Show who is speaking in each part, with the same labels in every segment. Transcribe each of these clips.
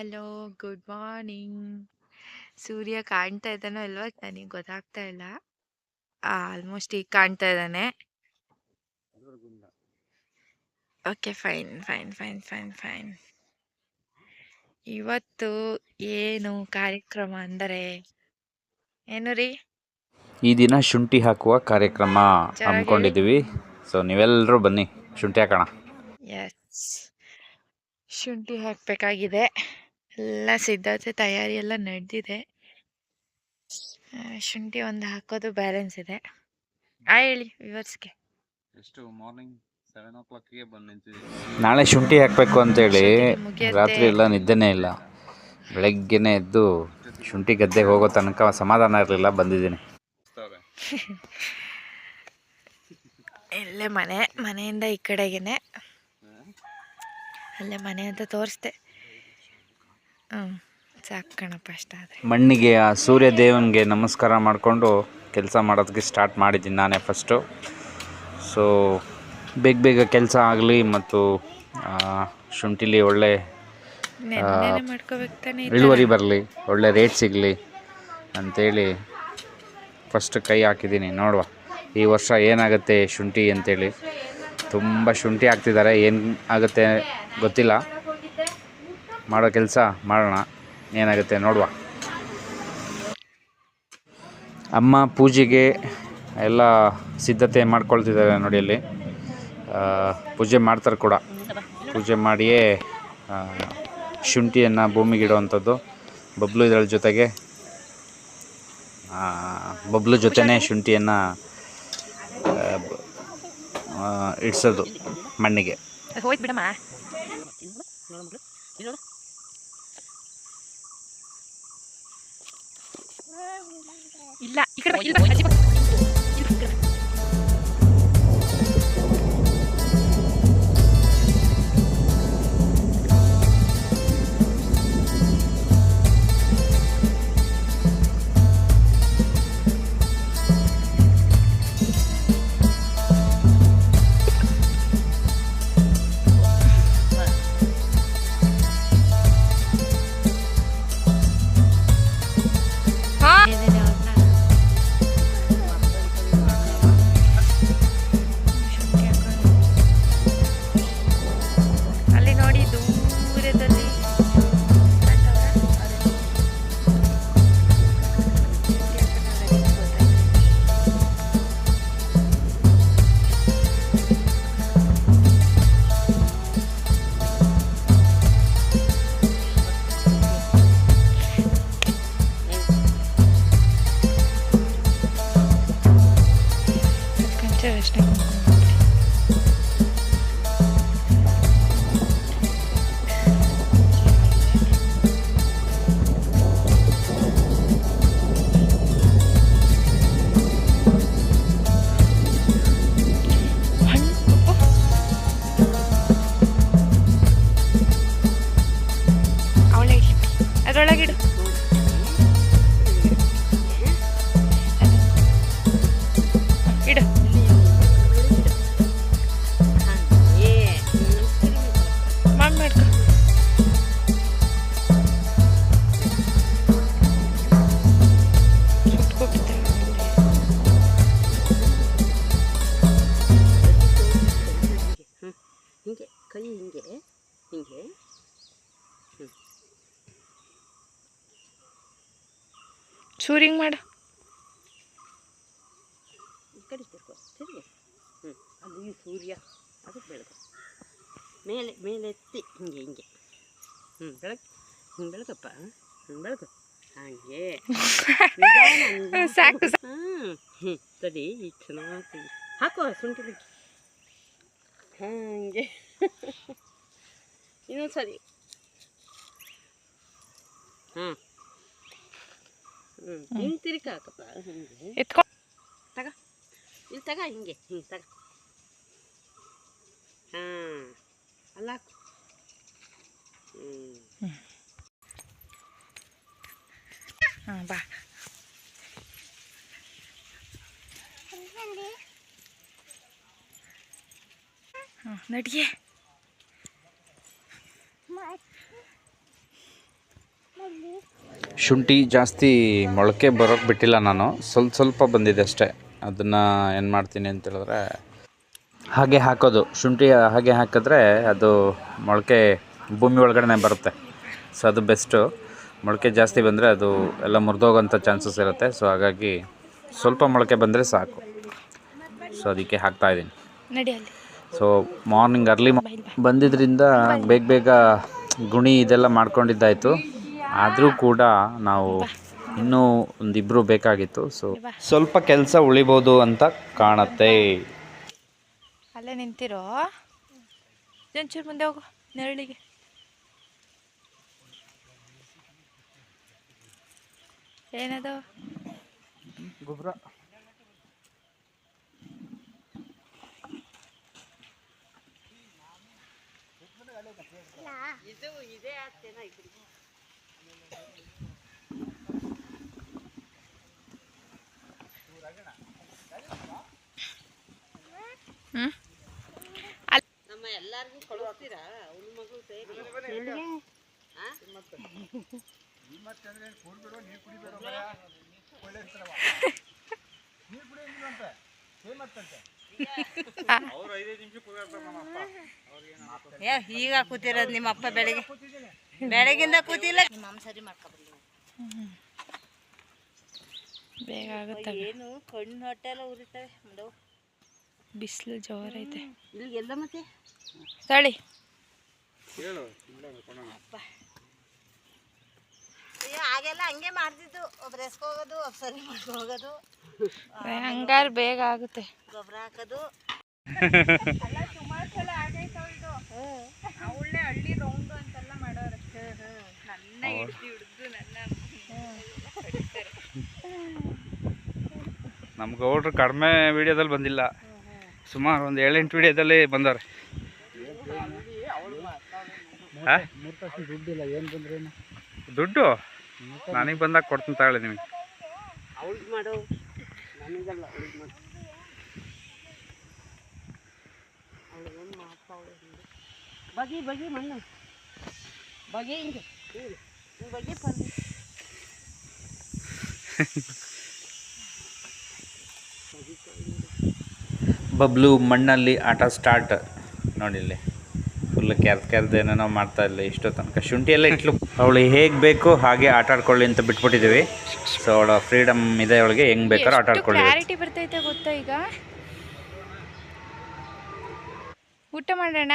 Speaker 1: Hello good morning. ಸೂರ್ಯ ಕಾಣ್ತಾ ಇದ್ದಾನೋ ಇಲ್ವೋ ನನಗೆ ಗೊತ್ತಾಗ್ತಾ ಇಲ್ಲ. ಆಲ್ಮೋಸ್ಟ್ ಈಗ ಕಾಣ್ತಾ ಇದ್ದಾನೆ. Okay fine fine fine fine fine. ಇವತ್ತು ಏನು ಕಾರ್ಯಕ್ರಮ ಅಂದರೆ? ಏನು ರೀ?
Speaker 2: ಈ ದಿನ ಶುಂಠಿ ಹಾಕುವ ಕಾರ್ಯಕ್ರಮ ಹಮ್ಮಿಕೊಂಡಿದ್ದೀವಿ. ಸೊ ನೀವೆಲ್ಲರೂ ಬನ್ನಿ. ಶುಂಠಿ ಹಾಕೋಣ.
Speaker 1: ಎಸ್ ಶುಂಠಿ ಹಾಕಬೇಕಾಗಿದೆ. ಎಲ್ಲ ಸಿದ್ಧತೆ ತಯಾರಿ ಎಲ್ಲ ನಡೆದಿದೆ. ಶುಂಠಿ ಒಂದು ಹಾಕೋದು ಬ್ಯಾಲೆನ್ಸ್ ಇದೆ. ಆ ಹೇಳಿ ವಿವರ್ಸ್ಗೆ
Speaker 3: ಎಷ್ಟು? ಮಾರ್ನಿಂಗ್ ಸೆವೆನ್ ಓ ಕ್ಲಾಕ್ಗೆ ಬಂದು ನಿಂತಿದ್ದೀವಿ
Speaker 2: ನಾಳೆ ಶುಂಠಿ ಹಾಕಬೇಕು ಅಂತೇಳಿ ರಾತ್ರಿ ಎಲ್ಲ ನಿದ್ದೆನೇ ಇಲ್ಲ. ಬೆಳಗ್ಗೆನೇ ಎದ್ದು ಶುಂಠಿ ಗದ್ದೆಗೆ ಹೋಗೋ ತನಕ ಸಮಾಧಾನ ಇರಲಿಲ್ಲ ಬಂದಿದ್ದೀನಿ.
Speaker 1: ಇಲ್ಲೇ ಮನೆ ಮನೆಯಿಂದ ಈ ಕಡೆಗೇನೆ. ಅಲ್ಲೇ ಮನೆ ಅಂತ ತೋರಿಸ್ದೆ. ಹ್ಞೂ ಸಾಕು ಕಣಪ್ಪ ಅಷ್ಟಾದರೆ
Speaker 2: ಮಣ್ಣಿಗೆ ಆ ಸೂರ್ಯ ದೇವನಿಗೆ ನಮಸ್ಕಾರ ಮಾಡಿಕೊಂಡು ಕೆಲಸ ಮಾಡೋದಕ್ಕೆ ಸ್ಟಾರ್ಟ್ ಮಾಡಿದ್ದೀನಿ ನಾನೇ ಫಸ್ಟು ಸೊ ಬೇಗ ಬೇಗ ಕೆಲಸ ಆಗಲಿ ಮತ್ತು ಆ, ಶುಂಠಿಲಿ ಒಳ್ಳೆ
Speaker 1: ನೆನ್ನೆನೆ ಮಾಡ್ಕೋಬೇಕು ತಾನೇ ಈ ಥರ?
Speaker 2: ಇಳುವರಿ ಬರಲಿ ಒಳ್ಳೆ ರೇಟ್ ಸಿಗಲಿ ಅಂಥೇಳಿ ಫಸ್ಟ್ ಕೈ ಹಾಕಿದ್ದೀನಿ. ನೋಡುವ ಈ ವರ್ಷ ಏನಾಗುತ್ತೆ ಶುಂಠಿ ಅಂತೇಳಿ. ತುಂಬ ಶುಂಠಿ ಹಾಕ್ತಿದ್ದಾರೆ. ಏನು ಆಗುತ್ತೆ ಗೊತ್ತಿಲ್ಲ. ಮಾಡೋ ಕೆಲಸ ಮಾಡೋಣ. ಏನಾಗುತ್ತೆ ನೋಡುವ. ಅಮ್ಮ ಪೂಜೆಗೆ ಎಲ್ಲ ಸಿದ್ಧತೆ ಮಾಡ್ಕೊಳ್ತಿದ್ದಾರೆ ನೋಡಿ ಅಲ್ಲಿ. ಪೂಜೆ ಮಾಡ್ತಾರೆ ಕೂಡ. ಪೂಜೆ ಮಾಡಿಯೇ ಶುಂಠಿಯನ್ನು ಭೂಮಿಗೆ ಇಡುವಂಥದ್ದು. ಬಬ್ಲು ಇದರ ಜೊತೆಗೆ ಬಬ್ಲು ಜೊತೆನೇ ಶುಂಠಿಯನ್ನು ಇಡ್ಸೋದು ಮಣ್ಣಿಗೆ.
Speaker 1: ಅದು ಹೋಯ್ತು ಬಿಡಮ್ಮ ಇಲ್ಲ ಈ ಕಡೆ ಬಾ, ಇಲ್ಲಿ ಚೂರಿಂಗ್ ಮಾಡು.
Speaker 4: ಕಡೆ ತಿರ್ಕೋ ತಿರ್ಗು ಹ್ಞೂ ಅದು ಈ ಸೂರ್ಯ ಅದಕ್ಕೆ ಬೆಳಕು. ಮೇಲೆ ಮೇಲೆ ಎತ್ತಿ ಹಿಂಗೆ ಹಿಂಗೆ. ಹ್ಞೂ ಬೆಳಕು ಹಿಂಗೆ ಬೆಳಕಪ್ಪ ಹ್ಞೂ ಬೆಳಕು. ಹಾಗೆ.
Speaker 1: ಸಾಕು
Speaker 4: ಹಾಂ ಹ್ಞೂ ಸರಿ ಈಗ ಚೆನ್ನಾಗಿ ಹಾಕೋ ಶುಂಠಿ ಹಾಗೆ. ಇನ್ನೊಂದು ಸರಿ ಹಾಂ ಹಿಂಗೆ ತಿರ್ಕ ಹಾಕಪ್ಪ ಹಿಂಗೆ
Speaker 1: ಎತ್ಕೊ
Speaker 4: ತಗ ಇಲ್ಲಿ ತಗ ಹಿಂಗೆ ಹಿಂಗೆ ತಗ ಹಾಂ ಅಲ್ಲ ಹಾಕು ಹ್ಞೂ
Speaker 1: ಹಾಂ ಬಾ ಹಾಂ ನಡಿಗೆ
Speaker 2: ಶುಂಠಿ ಜಾಸ್ತಿ ಮೊಳಕೆ ಬರೋಕ್ಕೆ ಬಿಟ್ಟಿಲ್ಲ ನಾನು. ಸ್ವಲ್ಪ ಸ್ವಲ್ಪ ಬಂದಿದೆ ಅಷ್ಟೇ. ಅದನ್ನು ಏನು ಮಾಡ್ತೀನಿ ಅಂತೇಳಿದ್ರೆ ಹಾಗೆ ಹಾಕೋದು. ಶುಂಠಿ ಹಾಗೆ ಹಾಕಿದ್ರೆ ಅದು ಮೊಳಕೆ ಭೂಮಿ ಒಳಗಡೆ ಬರುತ್ತೆ. ಸೊ ಅದು ಬೆಸ್ಟು ಮೊಳಕೆ ಜಾಸ್ತಿ ಬಂದರೆ ಅದು ಎಲ್ಲ ಮುರಿದೋಗೋಂಥ ಚಾನ್ಸಸ್ ಇರುತ್ತೆ. ಸೊ ಹಾಗಾಗಿ ಸ್ವಲ್ಪ ಮೊಳಕೆ ಬಂದರೆ ಸಾಕು. ಸೊ ಅದಕ್ಕೆ ಹಾಕ್ತಾಯಿದ್ದೀನಿ ಸೊ ಮಾರ್ನಿಂಗ್ ಅರ್ಲಿ ಬಂದಿದ್ದರಿಂದ ಬೇಗ ಬೇಗ ಗುಣಿ ಇದೆಲ್ಲ ಮಾಡ್ಕೊಂಡಿದ್ದಾಯಿತು. ಆದರೂ ಕೂಡ ನಾವು ಇನ್ನೂ ಒಂದಿಬ್ಬರು ಬೇಕಾಗಿತ್ತು ಸೊ ಸ್ವಲ್ಪ ಕೆಲಸ ಉಳಿಬೋದು ಅಂತ ಕಾಣತ್ತೆ.
Speaker 1: ಅಲ್ಲೇ ನಿಂತಿರೋ? ಒಂಚೂರು ಮುಂದೆ ಹೋಗು ನೆರಳಿಗೆ. ಏನದು?
Speaker 2: ಗೊಬ್ಬರ.
Speaker 4: ಇದು ಇದೇ ಆಗ್ತೇನೋ ನಮ್ಮ ಎಲ್ಲರಿಗೂ ಕಳಿಸ್ತೀರಾ ಅವ್ನ ಮಗು ಸೇರಿ. ಆ? ಏ ಈಗ ಕೂತಿರೋದು ನಿಮ್ಮ ಅಪ್ಪ ಬೆಳಿಗ್ಗೆ. ಬೆಳಗಿಂದ ಕೂತಿಲ್ಲ. ನಿಮ್ಮ ಮಾಡ್ಕೊಬಿಡಿ ಸರಿ ಮಾಡ್ಕೊಬರ್ಲಿ
Speaker 1: ಬೇಗ ಆಗುತ್ತೆ
Speaker 4: ಏನು ಕಣ್ಣು ಹೊಟ್ಟೆಲ್ಲ ಉರಿತವೆ. ಮಾಡವು
Speaker 1: ಬಿಸಿಲು ಜೋರೈತೆ
Speaker 4: ಇಲ್ಲಿ ಎಲ್ಲ ಮತ್ತೆ?
Speaker 1: ತಳಿ
Speaker 4: ಅಯ್ಯೋ ಆಗೆಲ್ಲ ಹಂಗೆ ಮಾಡ್ತಿದ್ದು. ಒಬ್ರು ಎಸ್ಕೋಗೋದು ಒಬ್ಬ ಸರಿ ಮಾಡ್ಕೊ ಹೋಗೋದು.
Speaker 1: ಹಂಗಾರೆ ಬೇಗ ಆಗುತ್ತೆ.
Speaker 4: ಗೊಬ್ಬರ ಹಾಕೋದು.
Speaker 1: ಅವಳೇ ಹಳ್ಳಿ ರೌಂಡು ಅಂತೆಲ್ಲ ಮಾಡೋರು ನನ್ನ ಹಿಡ್ದು ಹಿಡ್ದು ನನ್ನ
Speaker 2: ನಮ್ಮ ಗೌಡ್ರು ಕಡಿಮೆ ವಿಡಿಯೋದಲ್ಲಿ ಬಂದಿಲ್ಲ. ಸುಮಾರು ಒಂದು ಏಳೆಂಟು ವಿಡಿಯೋದಲ್ಲಿ ಬಂದವ್ರೆ? ದುಡ್ಡು? ನನಗೆ ಬಂದಾಗ ಕೊಡ್ತೀನಿ ತಗೊಳ್ಳಿ ನಿಮಗೆ.
Speaker 4: ಬಗಿ ಬಗಿ ಮಣ್ಣು. ಬಗೆ ಹಿಂಗೆ.
Speaker 2: ಬಬ್ಲು ಮಣ್ಣಲ್ಲಿ ಆಟ ಸ್ಟಾರ್ಟ್ ನೋಡಿಲ್ಲಿ ಫುಲ್ ಕೆರ್ದು ಕೆರ್ದು ಏನೇನೋ ಮಾಡ್ತಾ ಇಲ್ಲ ಇಷ್ಟೋ ತನಕ. ಶುಂಠಿ ಎಲ್ಲ ಇಟ್ಲು. ಅವಳು ಹೇಗೆ ಬೇಕು ಹಾಗೆ ಆಟ ಆಡ್ಕೊಳ್ಳಿ ಅಂತ ಬಿಟ್ಬಿಟ್ಟಿದ್ದೀವಿ ಸೊ ಅವಳ ಫ್ರೀಡಮ್ ಇದೆ ಅವಳಿಗೆ ಹೆಂಗೆ ಬೇಕಾದ್ರೂ ಆಟ ಆಡ್ಕೊಳ್ಳಿ.
Speaker 1: ಕ್ಲಾರಿಟಿ ಬರ್ತೈತೆ ಗೊತ್ತಾ ಈಗ? ಊಟ ಮಾಡೋಣ?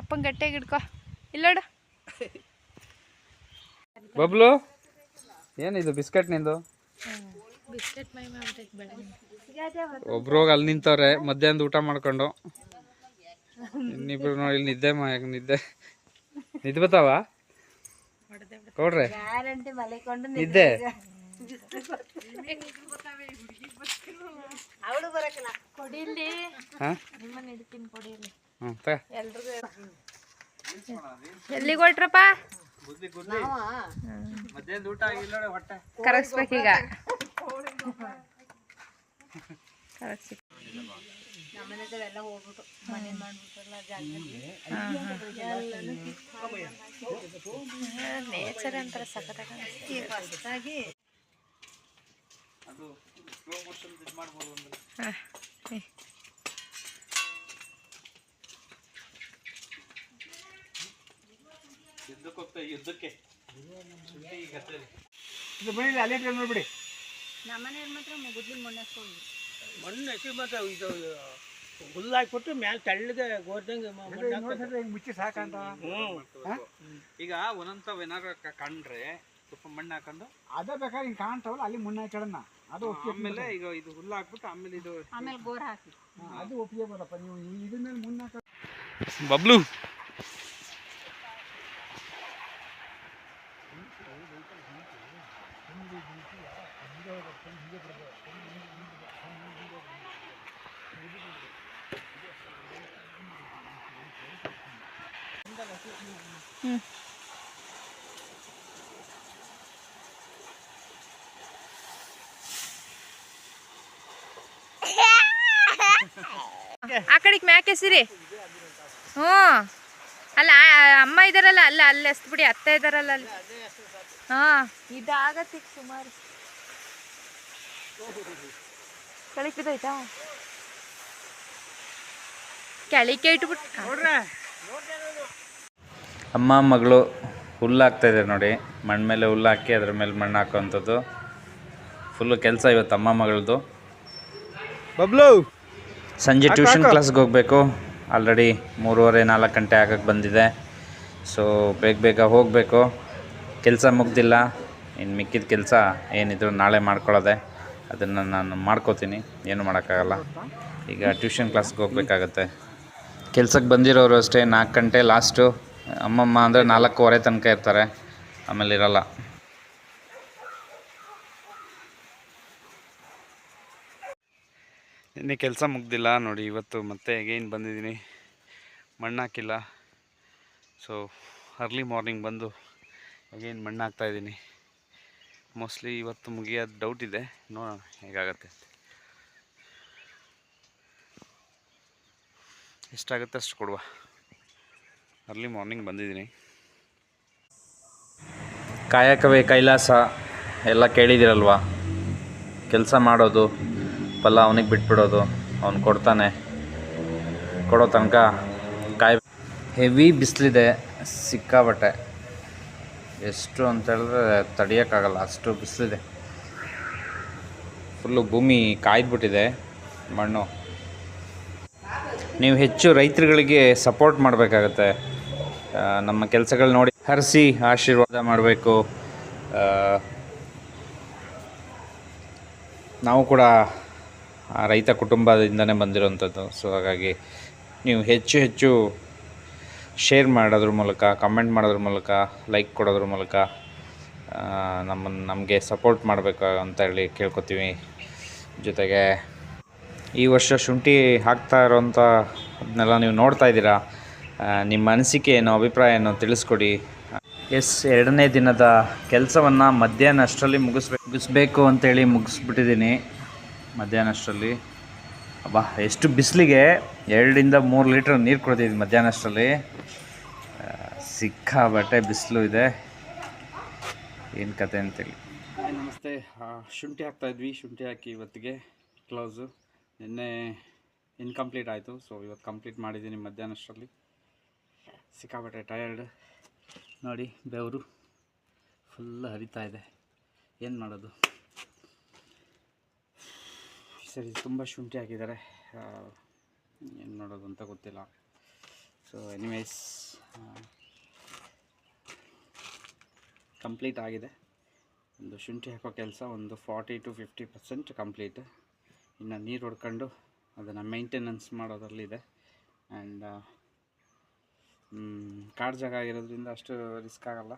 Speaker 1: ಅಪ್ಪನ ಗಟ್ಟಿಯಾಗಿ ಹಿಡ್ಕೊ. ಇಲ್ಲೋಡು
Speaker 2: ಬಬ್ಲು ಏನಿದು ಬಿಸ್ಕೆಟ್ ನಿಂದು? ಒಬ್ರು ಹೋಗಿ ಅಲ್ಲಿ ನಿಂತವ್ರೆ ಮಧ್ಯಾಹ್ನದ ಊಟ ಮಾಡ್ಕೊಂಡು. ಇನ್ನಿಬ್ರು ನೋಡಿ ಇಲ್ಲಿ ನಿದ್ದೆ ಮಾ ನಿದ್ದೆ? ನಿದ್ದೆ ಬತ್ತಾವ ಕೊಡ್ರೆ. ನಿದ್ದೆ
Speaker 4: ಅವಳು ಬರಕಲ್ಲ
Speaker 1: ಕೊಡಿಲಿ
Speaker 2: ಹಾಂ?
Speaker 1: ನಿಮ್ಮನ್ನ ಹಿಡ್ತೀನಿ ಕೊಡಿಲಿ
Speaker 2: ಹ್ಞೂ ತಗ.
Speaker 1: ಎಲ್ರಿಗೂ ಎಲ್ಲಿಗೆ ಹೊಟ್ರಪ್ಪ
Speaker 2: ಮಧ್ಯಾಹ್ನದ ಊಟ ನೇಚರ್
Speaker 1: ಕರಗಿಸ್ಬೇಕೀಗ ಕರಗಿಸಿ
Speaker 4: ನಮ್ಮನೆಲ್ಲ ಹೋಗ್ಬಿಟ್ಟು ಮನೆ ಮಾಡ್ಬಿಟ್ಟಲ್ಲ
Speaker 1: ನೇಚರ್ ಅಂತಾರೆ ಸಖತ್ತಾಗ
Speaker 4: ಹೊಸದಾಗಿ
Speaker 2: ಯುದ್ಧಕ್ಕೆ
Speaker 4: ನಮ್ಮನೆಯವ್ರ ಮಾತ್ರ ಗುದ್ಲಿ ಮಣ್ಣಸ್ಕೊಂಡು
Speaker 5: ಮಣ್ಣು ಹಾಕಿ ಮತ್ತೆ ಇದು ಹುಲ್ಲು ಹಾಕ್ಬಿಟ್ಟು ಮ್ಯಾಲೆ ತೆಳ್ಳಗೆ ಗೋರ್ದಂಗೆ
Speaker 6: ಮುಚ್ಚಿ ಸಾಕಂತ.
Speaker 2: ಈಗ ಒಂದೊಂದ್ಸವ ಏನಾರ ಕಂಡ್ರೆ ಸ್ವಲ್ಪ ಮಣ್ಣು ಹಾಕೊಂಡು.
Speaker 6: ಅದೇ ಬೇಕಾದ್ರೆ ಹಿಂಗೆ ಕಾಣ್ತಾವಲ್ಲ ಅಲ್ಲಿ ಮುನ್ನ ಹಾಕಿಡೋಣ ಅದು ಒಪ್ಪಿಗೆ
Speaker 2: ಆಮೇಲೆ ಈಗ ಇದು ಹುಲ್ಲು ಹಾಕ್ಬಿಟ್ಟು ಆಮೇಲೆ ಇದು
Speaker 4: ಆಮೇಲೆ ಗೋರ್ ಹಾಕಿ.
Speaker 6: ಅದು ಒಪ್ಪಿಗೆ ಬರಪ್ಪ. ನೀವು ಇದನ್ನ ಮುನ್ನ ಹಾಕ
Speaker 2: ಬಬ್ಲು.
Speaker 1: ಆ ಕಡೆಗೆ ಮ್ಯಾಕೆ ಸಿರಿ? ಹ್ಞೂ. ಅಲ್ಲ ಅಮ್ಮ ಇದಾರಲ್ಲ ಅಲ್ಲ ಅಲ್ಲಿ ಬಿಡಿ ಅತ್ತೆ ಇದಾರಲ್ಲ ಅಲ್ಲಿ. ಹಾ. ಇದಾಗತ್ತೆ ಸುಮಾರು. ಕೆಳಗೆ ಬಿದ್ದೋಯ್ತಾ ಕೆಳಗೆ ಇಟ್ಬಿಟ್ಟು
Speaker 2: ಅಮ್ಮ ಮಗಳು ಹುಲ್ಲು ಇದೆ ನೋಡಿ. ಮಣ್ಣು ಮೇಲೆ ಹುಲ್ಲು ಹಾಕಿ ಅದ್ರ ಮೇಲೆ ಮಣ್ಣು ಹಾಕೋವಂಥದ್ದು. ಫುಲ್ಲು ಕೆಲಸ ಇವತ್ತು ಅಮ್ಮ ಮಗಳದು.
Speaker 6: ಬಬ್ಲು!
Speaker 2: ಸಂಜೆ ಟ್ಯೂಷನ್ ಕ್ಲಾಸ್ಗೆ ಹೋಗಬೇಕು. ಆಲ್ರೆಡಿ ಮೂರುವರೆ ನಾಲ್ಕು ಗಂಟೆ ಆಗಕ್ಕೆ ಬಂದಿದೆ. ಸೊ ಬೇಗ ಬೇಗ ಹೋಗಬೇಕು. ಕೆಲಸ ಮುಗ್ದಿಲ್ಲ. ಇನ್ನು ಮಿಕ್ಕಿದ ಕೆಲಸ ಏನಿದ್ರು ನಾಳೆ ಮಾಡ್ಕೊಳ್ಳೋದೆ. ಅದನ್ನು ನಾನು ಮಾಡ್ಕೋತೀನಿ. ಏನು ಮಾಡೋಕ್ಕಾಗಲ್ಲ. ಈಗ ಟ್ಯೂಷನ್ ಕ್ಲಾಸ್ಗೆ ಹೋಗ್ಬೇಕಾಗತ್ತೆ. ಕೆಲಸಕ್ಕೆ ಬಂದಿರೋರು ಅಷ್ಟೇ ನಾಲ್ಕು ಗಂಟೆ ಲಾಸ್ಟು ಅಮ್ಮಮ್ಮ ಅಂದರೆ ನಾಲ್ಕೂವರೆ ತನಕ ಇರ್ತಾರೆ. ಆಮೇಲೆ ಇರಲ್ಲ. ನಿನ್ನೆ ಕೆಲಸ ಮುಗ್ದಿಲ್ಲ, ನೋಡಿ ಇವತ್ತು ಮತ್ತೆ ಅಗೈನ್ ಬಂದಿದ್ದೀನಿ. ಮಣ್ಣು ಹಾಕಿಲ್ಲ. ಸೊ ಅರ್ಲಿ ಮಾರ್ನಿಂಗ್ ಬಂದು ಅಗೈನ್ ಮಣ್ಣು ಹಾಕ್ತಾ ಇದ್ದೀನಿ. ಮೋಸ್ಟ್ಲಿ ಇವತ್ತು ಮುಗಿಯೋದು ಡೌಟ್ ಇದೆ. ನೋಡೋಣ ಹೇಗಾಗತ್ತೆ ಎಷ್ಟಾಗುತ್ತೆ ಅಷ್ಟು ಕೊಡುವ. ಅರ್ಲಿ ಮಾರ್ನಿಂಗ್ ಬಂದಿದ್ದೀನಿ. ಕಾಯಕವೇ ಕೈಲಾಸ, ಎಲ್ಲ ಕೇಳಿದಿರಲ್ವಾ? ಕೆಲಸ ಮಾಡೋದು, ಫಲ ಅವನಿಗೆ ಬಿಟ್ಬಿಡೋದು, ಅವ್ನು ಕೊಡ್ತಾನೆ. ಕೊಡೋ ತನಕ ಕಾಯಿ ಹೆವಿ ಬಿಸಿಲಿದೆ ಸಿಕ್ಕಾಬಟ್ಟೆ ಎಷ್ಟು ಅಂತ ಹೇಳಿದ್ರೆ ತಡಿಯೋಕ್ಕಾಗಲ್ಲ, ಅಷ್ಟು ಬಿಸಿಲಿದೆ. ಫುಲ್ಲು ಭೂಮಿ ಕಾಯ್ದುಬಿಟ್ಟಿದೆ, ಮಣ್ಣು. ನೀವು ಹೆಚ್ಚು ರೈತರುಗಳಿಗೆ ಸಪೋರ್ಟ್ ಮಾಡಬೇಕಾಗತ್ತೆ. ನಮ್ಮ ಕೆಲಸಗಳು ನೋಡಿ ಹರಿಸಿ ಆಶೀರ್ವಾದ ಮಾಡಬೇಕು. ನಾವು ಕೂಡ ರೈತ ಕುಟುಂಬದಿಂದನೇ ಬಂದಿರೋವಂಥದ್ದು ಸೊ ಹಾಗಾಗಿ ನೀವು ಹೆಚ್ಚು ಹೆಚ್ಚು ಶೇರ್ ಮಾಡೋದ್ರ ಮೂಲಕ ಕಮೆಂಟ್ ಮಾಡೋದ್ರ ಮೂಲಕ ಲೈಕ್ ಕೊಡೋದ್ರ ಮೂಲಕ ನಮ್ಮನ್ನು ನಮಗೆ ಸಪೋರ್ಟ್ ಮಾಡಬೇಕು ಅಂತ ಹೇಳಿ ಕೇಳ್ಕೊತೀವಿ. ಜೊತೆಗೆ ಈ ವರ್ಷ ಶುಂಠಿ ಹಾಕ್ತಾ ಇರೋಂಥ ಅದನ್ನೆಲ್ಲ ನೀವು ನೋಡ್ತಾ ಇದ್ದೀರಾ? ನಿಮ್ಮ ಅನಿಸಿಕೆ ಏನೋ ಅಭಿಪ್ರಾಯ ಏನು ತಿಳಿಸ್ಕೊಡಿ ಎಸ್, ಎರಡನೇ ದಿನದ ಕೆಲಸವನ್ನು ಮಧ್ಯಾಹ್ನ ಅಷ್ಟರಲ್ಲಿ ಮುಗಿಸ್ಬೇಕು ಮುಗಿಸ್ಬೇಕು ಅಂತೇಳಿ ಮುಗಿಸ್ಬಿಟ್ಟಿದ್ದೀನಿ ಮಧ್ಯಾಹ್ನ ಅಷ್ಟರಲ್ಲಿ. ಅಬ್ಬಾ, ಎಷ್ಟು ಬಿಸಿಲಿಗೆ ಎರಡರಿಂದ ಮೂರು ಲೀಟ್ರ್ ನೀರು ಕೊಡ್ತಿದ್ದೀನಿ ಮಧ್ಯಾಹ್ನ ಅಷ್ಟರಲ್ಲಿ. ಸಿಕ್ಕ ಸಿಕ್ಕಾಬಟ್ಟೆ ಬಿಸಿಲು ಇದೆ. ಏನು ಕತೆ ಅಂತೇಳಿ. ನಮಸ್ತೆ. ಶುಂಠಿ ಹಾಕ್ತಾ ಇದ್ವಿ, ಶುಂಠಿ ಹಾಕಿ ಇವತ್ತಿಗೆ ಕ್ಲೋಸು. ನಿನ್ನೆ ಇನ್ಕಂಪ್ಲೀಟ್ ಆಯಿತು, ಸೊ ಇವತ್ತು ಕಂಪ್ಲೀಟ್ ಮಾಡಿದ್ದೀನಿ ಮಧ್ಯಾಹ್ನ ಅಷ್ಟರಲ್ಲಿ. ಸಿಕ್ಕಾಬಟ್ಟೆ ಟಯರ್ಡ್ ನೋಡಿ, ಬೆವರು ಫುಲ್ ಹರಿತಾ ಇದೆ. ಏನು ಮಾಡೋದು? ಸರಿ, ತುಂಬ ಶುಂಠಿ ಹಾಕಿದ್ದಾರೆ. ಏನು ಮಾಡೋದು ಅಂತ ಗೊತ್ತಿಲ್ಲ. ಸೊ ಎನಿವೇಸ್ ಕಂಪ್ಲೀಟ್ ಆಗಿದೆ. ಒಂದು ಶುಂಠಿ ಹಾಕೋ ಕೆಲಸ ಒಂದು forty to fifty percent complete ಇನ್ನು ನೀರು ಹೊಡ್ಕೊಂಡು ಅದನ್ನು ಮೇಂಟೆನೆನ್ಸ್ ಮಾಡೋದರಲ್ಲಿದೆ. ಆ್ಯಂಡ್ ಕಾಡು ಜಾಗ ಆಗಿರೋದ್ರಿಂದ ಅಷ್ಟು ರಿಸ್ಕ್ ಆಗಲ್ಲ.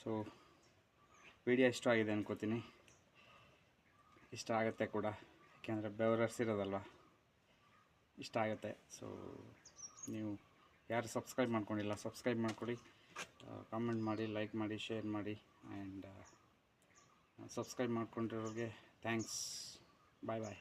Speaker 2: ಸೊ ವಿಡಿಯೋ ಇಷ್ಟ ಆಗಿದೆ ಅನ್ಕೋತೀನಿ. ಇಷ್ಟ ಆಗುತ್ತೆ ಕೂಡ. ಯಾಕೆಂದರೆ ಬೆವರರ್ಸಿರೋದಲ್ವ ಇಷ್ಟ ಆಗುತ್ತೆ. ಸೊ ನೀವು ಯಾರು ಸಬ್ಸ್ಕ್ರೈಬ್ ಮಾಡ್ಕೊಂಡಿಲ್ಲ ಸಬ್ಸ್ಕ್ರೈಬ್ ಮಾಡ್ಕೊಳ್ಳಿ ಕಾಮೆಂಟ್ ಮಾಡಿ ಲೈಕ್ ಮಾಡಿ ಶೇರ್ ಮಾಡಿ. ಆ್ಯಂಡ್ ಸಬ್ಸ್ಕ್ರೈಬ್ ಮಾಡ್ಕೊಂಡಿರೋರಿಗೆ ಥ್ಯಾಂಕ್ಸ್ ಬಾಯ್ ಬಾಯ್